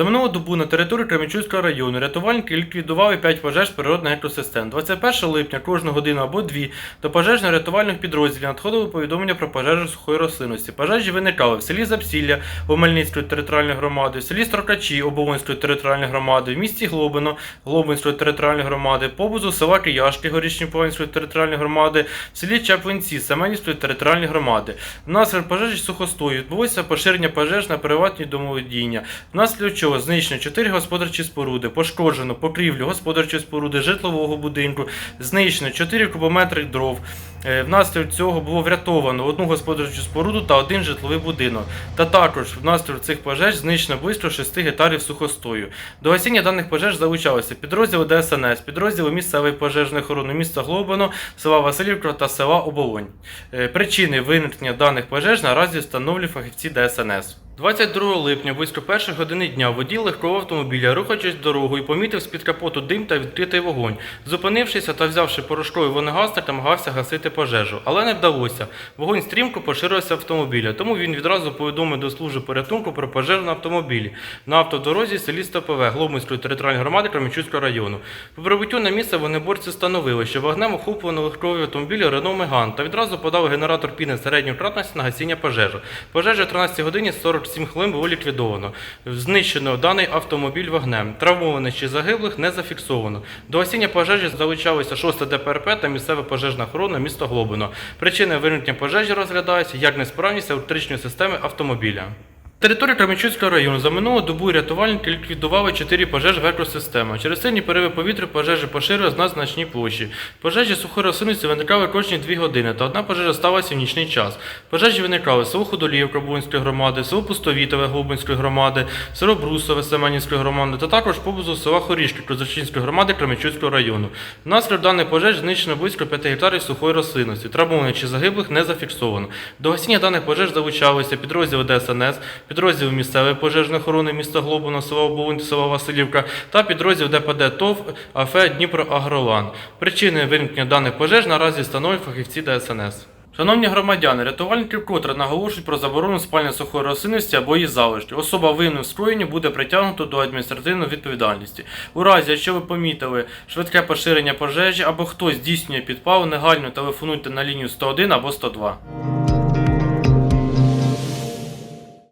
За минулу добу на території Кременчуцького району рятувальники ліквідували 5 пожеж природних екосистем. 21 липня кожну годину або дві до пожежно-рятувальних підрозділів надходили повідомлення про пожежу сухої рослинності. Пожежі виникали в селі Запсілля Омельницької територіальної громади, в селі Строкачі Оболонської територіальної громади, в місті Глобино Глобинської територіальної громади, поблизу села Кияшки Горішньополинської територіальної громади, в селі Чаплинці Семенівської територіальної громади. Внаслідок пожежі сухостою відбулося поширення пожеж на приватні домоволодіння. Внаслідок чого знищено 4 господарчі споруди, пошкоджено покрівлю господарчої споруди житлового будинку, знищено 4 кубометри дров. Е, Внаслідок цього було врятовано одну господарчу споруду та один житловий будинок. Та також внаслідок цих пожеж знищено близько 6 гектарів сухостою. До гасіння даних пожеж залучалися підрозділи ДСНС, підрозділи місцевої пожежної охорони міста Глобино, села Васильівка та села Оболонь. Е, Причини виникнення даних пожеж наразі встановлюють фахівці ДСНС. 22 липня, близько першої години дня, водій легкого автомобіля, рухаючись дорогою, помітив з-під капоту дим та відкритий вогонь. Зупинившися та взявши порошковий вогнегасник, намагався гасити пожежу, але не вдалося. Вогонь стрімко поширився автомобіля, тому він відразу повідомив до служби порятунку про пожежу на автомобілі на автодорозі селі Стопове Глобинської територіальної громади Кременчуцького району. По прибуттю на місце вогнеборці встановили, що вогнем охоплено легковий автомобіль Renault Megane та відразу подав генератор піни середньої кратності на гасіння пожежі. Пожежа о 13 годині 47 хвилин було ліквідовано. Знищено даний автомобіль вогнем. Травмованих чи загиблих не зафіксовано. До осіння пожежі залучалися 6 ДПРП та місцева пожежна охорона міста Глобино. Причини виникнення пожежі розглядаються як несправність електричної системи автомобіля. Територію Кременчуцького району за минулу добу рятувальники ліквідували 4 пожежі в екосистемах. Через сильні пориви повітря пожежі поширились на значній площі. Пожежі сухої рослинності виникали кожні 2 години, та одна пожежа сталася в нічний час. Пожежі виникали село Худоліївка Бунської громади, село Пустовітове Глобинської громади, село Брусове Семенівської громади та також поблизу села Хорішки Козачинської громади Кременчуцького району. Внаслідок даних пожеж знищено близько 5 гектарів сухої рослинності. Травмованих чи загиблих не зафіксовано. До гасіння даних пожеж залучалися підрозділи ДСНС, підрозділ місцевої пожежної охорони міста Глобино, села Оболонь, села Василівка та підрозділ ДПД ТОВ АФ Дніпроагролан. Причини виникнення даних пожеж наразі встановлюють фахівці ДСНС. Шановні громадяни, рятувальники вкотре наголошують про заборону спальня сухої рослинності або її залишки. Особа винна в скоєнні буде притягнута до адміністративної відповідальності. У разі, якщо ви помітили швидке поширення пожежі або хтось здійснює підпал, негайно телефонуйте на лінію 101 або 102.